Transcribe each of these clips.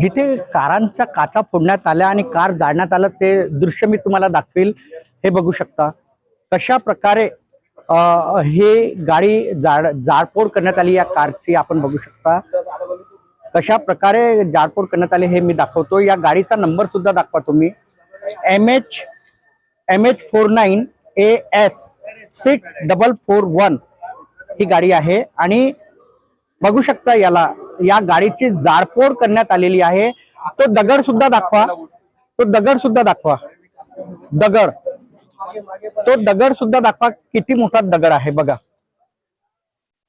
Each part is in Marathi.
जिथे कारांचा काचा फोडण्यात आल्या आणि कार जाळण्यात आलं ते दृश्य मी तुम्हाला दाखवेल. हे बघू शकता. कशा प्रकारे हे गाडी जाड जाळपोड करण्यात आली या कारची आपण बघू शकता. कशा प्रकारे जाळपोड करण्यात आली हे मी दाखवतो. या गाडीचा नंबर सुद्धा दाखवा तुम्ही. M H M H four nine A S six double four one ही गाडी आहे. आणि बघू शकता याला या गाडीची जाळपोळ करण्यात आलेली आहे. तो दगड सुद्धा दाखवा. तो दगड सुद्धा दाखवा. दगड. तो दगड सुद्धा दाखवा. किती मोठा दगड आहे बघा.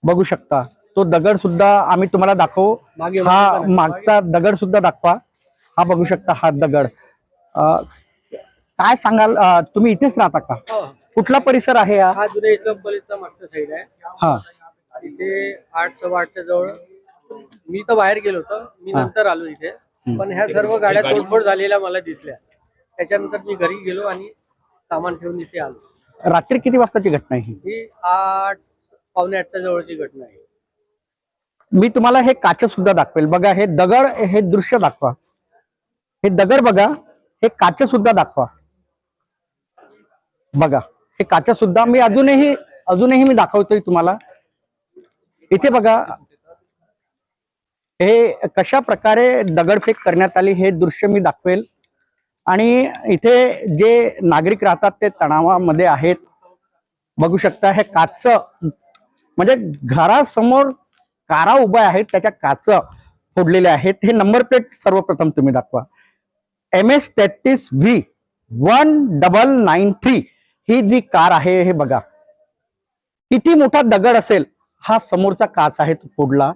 बघू शकता. तो दगड सुद्धा आम्ही तुम्हाला दाखवू. हा मागचा दगड सुद्धा दाखवा. हा बघू शकता हा दगड. काय सांगाल? तुम्ही इथेच राहता का? कुठला परिसर आहे हा? हा जुन्या इस्लाम कॉलेजचा मागचा साईड आहे. हा. इथे आठ सव्वा आठच्या जवळ मी तर बाहेर गेलो होतो. मी हा. नंतर आलो इथे. पण ह्या सर्व गाड्या तोडफोड झालेल्या मला दिसल्या. त्याच्यानंतर मी घरी गेलो आणि सामान ठेवून इथे आलो. रात्री किती वाजताची घटना आहे ही? ही आठ पावणे आठच्या जवळची घटना आहे. मी तुम्हाला हे काच सुद्धा दाखवेल. बघा हे दगड हे दृश्य दाखवा. हे दगड बघा हे काच सुद्धा दाखवा. बघा हे काच सुद्धा मी अजूनही अजूनही मी दाखवतोय तुम्हाला. इथे बघा हे कशा प्रकारे दगडफेक करण्यात आली हे दृश्य मी दाखवेल. आणि इथे जे नागरिक राहतात ते तणावामध्ये आहेत. बघू शकता हे काच म्हणजे घरासमोर कारा उभ्या आहेत त्याच्या काच फोडलेल्या आहेत. हे नंबर प्लेट सर्वप्रथम तुम्ही दाखवा. एम एस तेहतीस V one double nine three ही जी कार आहे हे बघा. किती मोठा दगड असेल हा समोरचा काच आहे तो फोडला.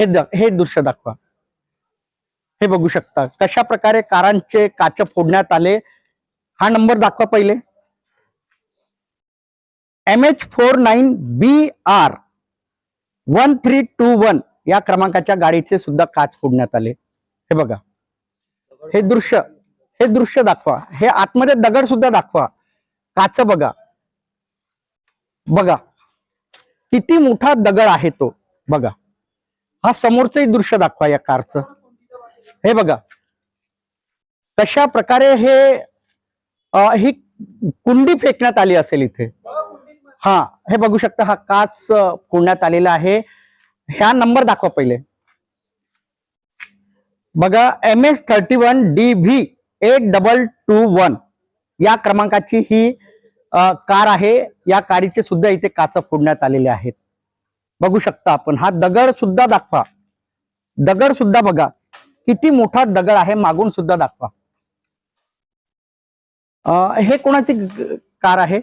हे हे दृश्य दाखवा. हे बघू शकता. कशा प्रकारे कारांचे काच फोडण्यात आले हा नंबर दाखवा पहिले. M H four nine B R one three two one या क्रमांकाच्या गाडीचे सुद्धा काच फोडण्यात आले. हे बघा. हे दृश्य हे दृश्य दाखवा. हे आतमध्ये दगड सुद्धा दाखवा. काच बघा. बघा. किती मोठा दगड आहे तो. बघा. हा समोरचंही दृश्य दाखवा या कारचं. हे बघा. कशा प्रकारे हे ही कुंडी फेकण्यात आली असेल इथे. हा हे बघू शकता हा काच फोडण्यात आलेला आहे. ह्या नंबर दाखवा पहिले. बघा M S thirty one D V eight double two one या क्रमांकाची ही आ, कार आहे. या कारीचे सुद्धा इथे काच फोडण्यात आलेले आहेत. बघू शकता आपण. हा दगड सुद्धा दाखवा. दगड सुद्धा बघा. किती मोठा दगड आहे मागून सुद्धा दाखवा. हे कोणाची कार आहे?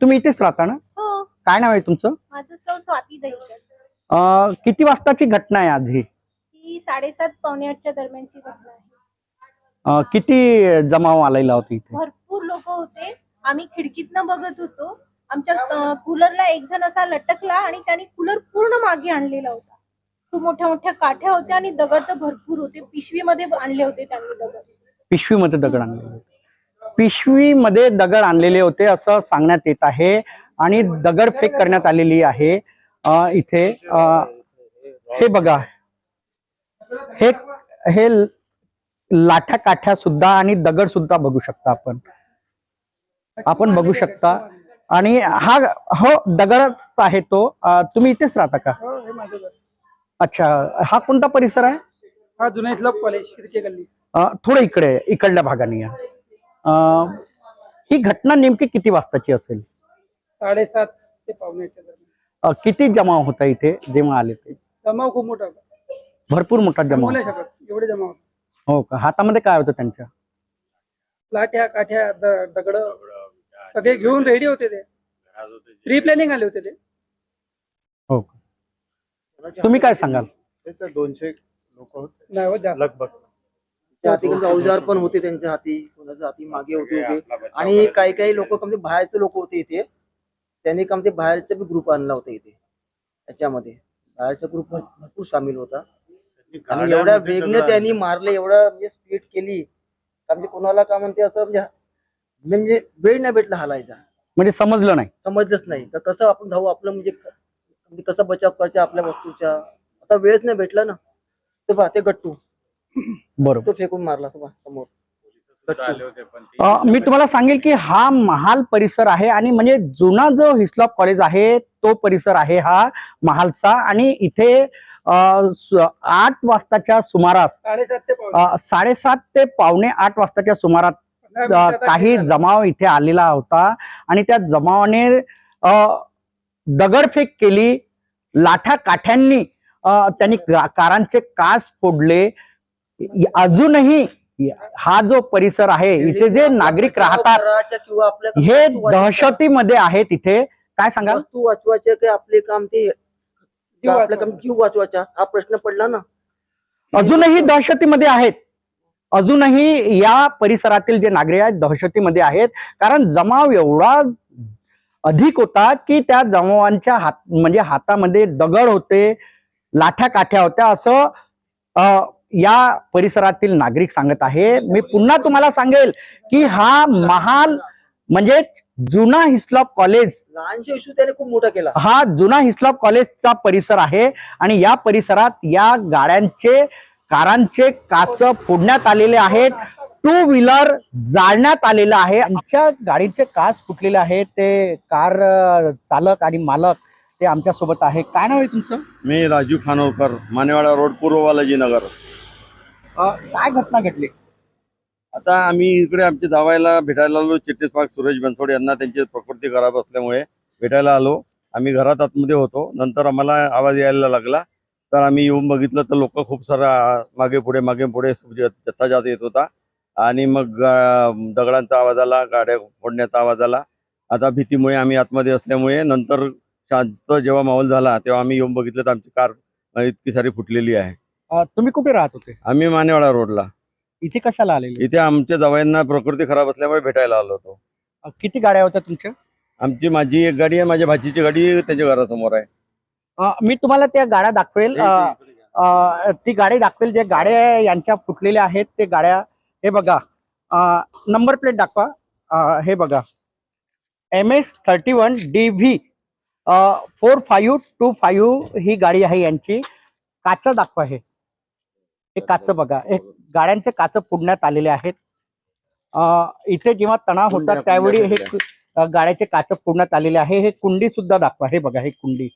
तुम्ही इथेच राहता ना? हो. काय नाव आहे तुमचं? किती वाजताची घटना आहे आज ही? साडेसात पावणे आठच्या दरम्यानची घटना आहे. किती जमाव आलेला होता इथे? भरपूर लोक होते. आम्ही खिडकीतनं बघत होतो. आमच्या कूलरला एक जण असा लटकला आणि त्यांनी कूलर पूर्ण मागे आणलेला होता. खूप मोठ्या मोठ्या काठ्या होत्या आणि दगड तर भरपूर होते. पिशवीमध्ये आणले होते त्यांनी दगड. पिशवीमध्ये दगड आणलेले होते. पिशवीमध्ये दगड आणलेले होते असं सांगण्यात येत आहे आणि दगडफेक करण्यात आलेली आहे इथे हे बघा. हे हे लाठ्या काठ्या सुद्धा आणि दगड सुद्धा बघू शकता आपण. आपण बघू शकता आणि हा हो दगडच आहे तो. तुम्ही इथेच राहता का? हो, हे माझं घर. अच्छा हा कोणता परिसर आहे? हा जुन्या इस्लाम कॉलेज शिर्के गल्ली. अ, थोडं इकडे इकडल्या भागाने या. अ, ही घटना नेमकी किती वाजताची असेल? साडेसात ते पावणे आठच्या दरम्यान. अ, किती जमाव होता इथे जेव्हा आले ते? जमाव खूप मोठा होता. भरपूर मोठा सांगू जमाव. नाही शकत एवढे जमाव होते. हो का? हातामध्ये काय होतं त्यांच्या? लाट्या काठ्या दगड सगळे घेऊन रेडी होते ते. प्री प्लॅनिंग आले होते ते. हो. का तुम्ही काय सांगाल? दोनशे लोक होते. नाही हो जास्त. लगभग. त्या हाती कोणते अवजार पण होते त्यांच्या हाती कोणाच्या हाती मागे होते उभे आणि काही काही लोक कमते बाहेरचे लोक होते इथे. त्यांनी कमते बाहेरचा बी ग्रुप आणला होता इथे. त्याच्यामध्ये. बाहेरचा ग्रुप भरपूर सामील होता. आणि एवढ्या वेगने त्यांनी मारले एवढं म्हणजे स्पीड केली. का म्हणजे कोणाला का म्हणते असं म्हणजे म्हणजे वेळ नाही भेटला हालायचा. म्हणजे समजलं नाही. समजलंच नाही. तर कसं आपण धावू आपलं म्हणजे म्हणजे कसं बचाव करायचा आपल्या वस्तूच्या असा वेळच नाही भेटला ना. ते पहा ते गट्टू. बरोबर. तो फेकून मारला तो पहा समोर. अ, मी तुम्हाला सांगेल की हा महाल परिसर आहे आणि म्हणजे जुना जो हिस्लॉप कॉलेज आहे तो परिसर आहे हा महालचा. आणि इथे अ, स- आठ वाजताच्या सुमारास साडेसात ते पावणे. अ, साडेसात ते पावणे आठ वाजताच्या सुमारात म्हणजे काही? जमाव इथे आलेला होता आणि त्या जमावाने दगडफेक केली. लाठा काठ्यांनी त्यांनी कारांचे कास फोडले. अजूनही हा जो परिसर आहे इथे जे नागरिक राहतात हे दहशतीमध्ये आहेत इथे. काय सांगाल? वस्तू वाचवायचे आपले काम ते आपलं काम. जीव वाचवायचा. हा प्रश्न पडला ना. अजूनही दहशतीमध्ये आहेत. अजूनही या परिसरातील जे नागरिक आहेत दहशतीमध्ये आहेत कारण जमाव एवढा अधिक होता की त्या जमावांच्या हात म्हणजे हातामध्ये दगड होते लाठ्या काठ्या होत्या असं या परिसरातील नागरिक सांगत आहे. मी पुन्हा तुम्हाला सांगेल की हा महाल म्हणजे जुना हिस्लॉप कॉलेज. इश्यू त्याने खूप मोठा केला. हा जुना हिस्लॉप कॉलेजचा परिसर आहे आणि या परिसरात या गाड्यांचे कारांचे काच फोडण्यात आलेले आहेत टू व्हीलर जाळण्यात आलेलं आहे. आमच्या गाडीचे काच फुटलेले आहेत ते कार चालक आणि मालक ते आमच्यासोबत आहे काय नाव आहे तुमचं? मी राजू खानोलकर मानेवाडा रोड पूर्व बालाजी नगर. अ, काय घटना घडली? आता आम्ही इकडे आमच्या जावायला भेटायला आलो चिटणीस पार्क सुरेश बनसोड यांना त्यांची प्रकृती खराब असल्यामुळे भेटायला आलो. आम्ही घरात आतमध्ये होतो नंतर आम्हाला आवाज यायला लागला. तर आम्ही येऊन बघितलं तर लोक खूप सारा मागे पुढे मागे पुढे जत्था जात येत होता. आणि मग दगडांचा आवाज आला गाड्या फोडण्याचा आवाज आला. आता भीतीमुळे आम्ही आतमध्ये असल्यामुळे नंतर शांत जेव्हा माहोल झाला तेव्हा आम्ही येऊन बघितलं तर आमची कार इतकी सारी फुटलेली आहे. तुम्ही कुठे राहत होते? आम्ही मानेवाडा रोडला. इथे कशाला आलेले? इथे आमच्या जवायांना प्रकृती खराब असल्यामुळे भेटायला आलो होतो. किती गाड्या होत्या तुमच्या? आमची माझी एक गाडी आहे माझ्या भाचीची गाडी त्यांच्या घरासमोर आहे. मी तुम्हाला त्या गाड्या दाखवेल. ती गाडी दाखवेल. जे गाड्या यांच्या फुटलेल्या आहेत ते गाड्या हे बघा. नंबर प्लेट दाखवा. हे बघा. M S thirty one D V. Four five two five ही गाडी आहे यांची. काच दाखवा हे. हे काच बघा. हे गाड्यांचे काच फोडण्यात आलेले आहेत. इथे जेव्हा तणाव होता त्यावेळी हे गाड्याचे काच फोडण्यात आलेले आहे. हे कुंडी सुद्धा दाखवा. हे बघा हे कुंडी.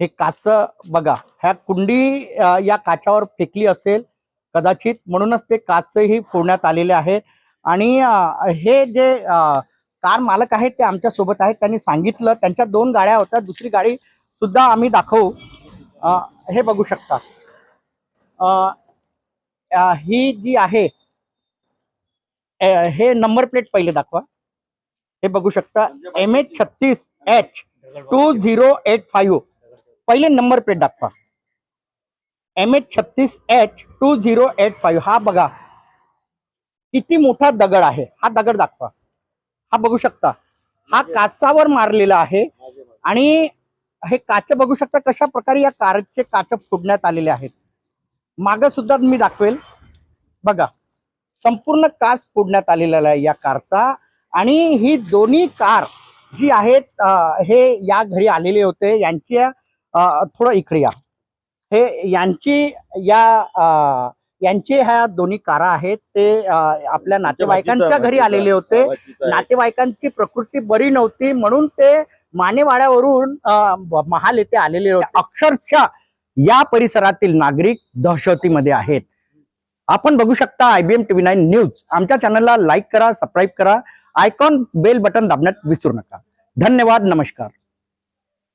हे काच बघा ह्या कुंडी या काचावर फेकली असेल कदाचित म्हणूनच ते काचही फोडण्यात आलेले आहे. आणि हे जे कार मालक आहेत ते आमच्यासोबत आहेत. त्यांनी सांगितलं त्यांच्या दोन गाड्या होत्या दुसरी गाडी सुद्धा आम्ही दाखवू. हे बघू शकता. ही जी आहे हे नंबर प्लेट पहिले दाखवा. हे बघू शकता एम एच छत्तीस H two zero eight five. पहिले नंबर प्लेट दाखवा एम एच छत्तीस H two zero eight five हा बघा. किती मोठा दगड आहे. हा दगड दाखवा. हा बघू शकता. हा काचावर मारलेला आहे. आणि हे काच बघू शकता कशा प्रकारे या कारचे काच फोडण्यात आलेले आहेत. माग सुद्धा मी दाखवेल. बघा. संपूर्ण काच फोडण्यात आलेला आहे या कारचा. आणि ही दोन्ही कार जी आहेत हे या घरी आलेले होते. यांची थोडं इकडे या. हे यांची या यांचे ह्या दोन्ही कारा आहेत. ते आपल्या नातेवाईकांच्या घरी आलेले होते. नातेवाईकांची प्रकृती बरी नव्हती. म्हणून ते मानेवाड्यावरून महाल येथे आलेले होते. अक्षरशः या परिसरातील नागरिक दहशतीमध्ये आहेत. आपण बघू शकता आयबीएम टीव्ही नाईन न्यूज. आमच्या चॅनलला लाईक करा सबस्क्राईब करा. आयकॉन बेल बटन दाबण्यात विसरू नका. धन्यवाद नमस्कार.